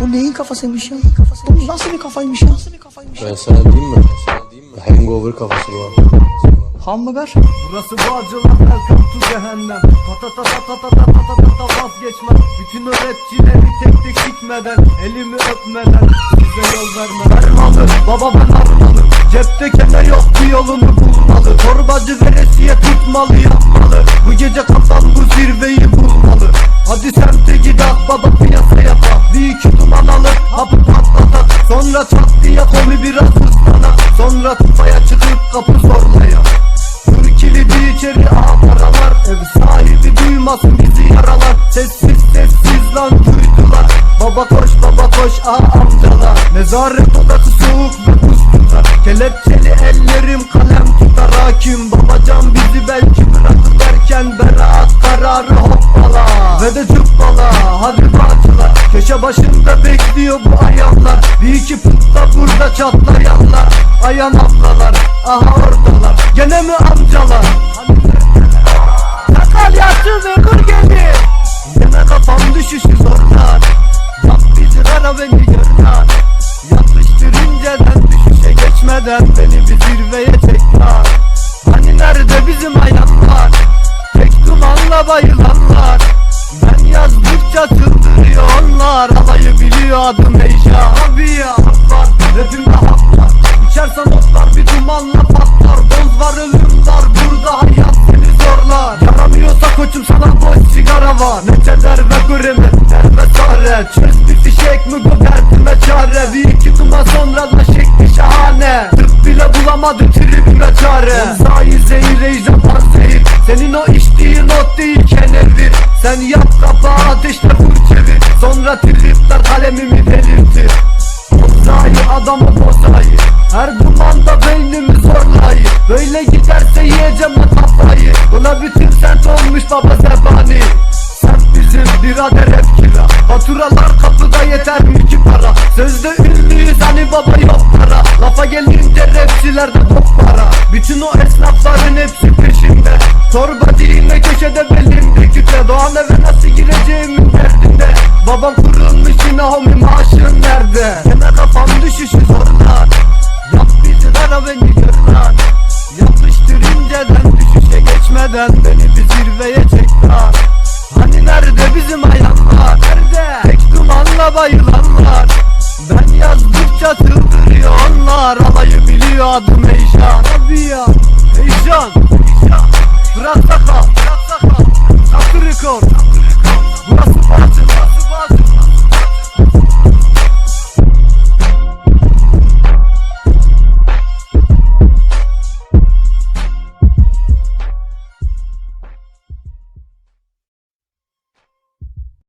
Bu neyin kafasıymış ya? Kafasıymış. Bu nasıl bir kafaymış ya? Ben sana diyeyim mi? Hangover kafası var. Hamburger. Burası Bağcılar, Welcome to Cehennem. Patata patata patata patata vazgeçmem. Bütün öğretçileri tek tek gitmeden, elimi öpmeden size yol vermem. Ben malı, baba ben atmalı. Cepte kene yok bir yolunu bulmalı. Torbacı veresiye tutmalı yapmalı. Bu gece kafam bu zirveyi Sonra çat diye komi biraz hızlana Sonra tufaya çıkıp kapı zorlaya. Vur kilidi içeri ağa paralar. Ev sahibi duymasın bizi yaralar. Sessiz sessiz lan duydular. Baba koş baba koş ağa amcalar. Nezaret odası soğuk ve buz tutar. Kelepçeli ellerim kalem tutar. Hakim babacan bizi belki bırakır derken Beraat kararı hoppala. Ve de cübbala hadi bağcılar Köşe başında bekliyor bu ayanlar Bir iki putta burada çatlayanlar Ayan ablalar aha oradalar. Gene mi amcalar? Sakal yaşlı ve kur gemi. Yine kafam düşüşü zorlar. Bak bizi kara beni görler. Yapıştır düşüşe geçmeden Beni bir zirveye tekrar Hani nerede bizim ayanlar? Tek dumanla bayılanlar Biliyor adım Eyşa Abi ya hak var rapimde hak İçersen otlar bir dumanla patlar. Doz var ölüm var burada hayat seni zorlar. Yaramıyorsa koçum sana boş sigara var. Neçeler ve gremi derme çare Çöz bir fişek mi bu derdime çare? Bir iki duman sonra da şekli şahane. Tıp bile bulamadı tribime çare. Zayi zehir ejder zehir Senin o içtiğin ot değil kenevir. Sen yap kapağı ateşle vur Sonra tripler kalemimi delirtir Bozayı adamı bozayı. Her dumanda beynimi zorlayı. Böyle giderse yiyeceğim o kafayı. Buna bütün sent olmuş baba zebani. Sen bizim birader hep kira. Faturalar kapıda yeter mi ki para? Sözde ünlüyüz hani baba yok para. Lafa gelince rapçilerde çok para. Bütün o esnafların hepsi peşimde. Torba değilme köşede belimde küte Doğan eve nasıl gireceğimin derdinde Babam kurulmuş yine homi maaşın nerede? Gene kafam düşüşü zorlar. Yap bizi kara beni gör lan Yapıştır inceden düşüşe geçmeden Beni bir zirveye tekrar Hani nerede bizim ayanlar Nerede? Tek dumanla bayılanlar. Ben yazdıkça çıldırıyor onlar. Alayı biliyor adım Eyşan. Abi ya. Eyşan Eyşan. Bırak sakal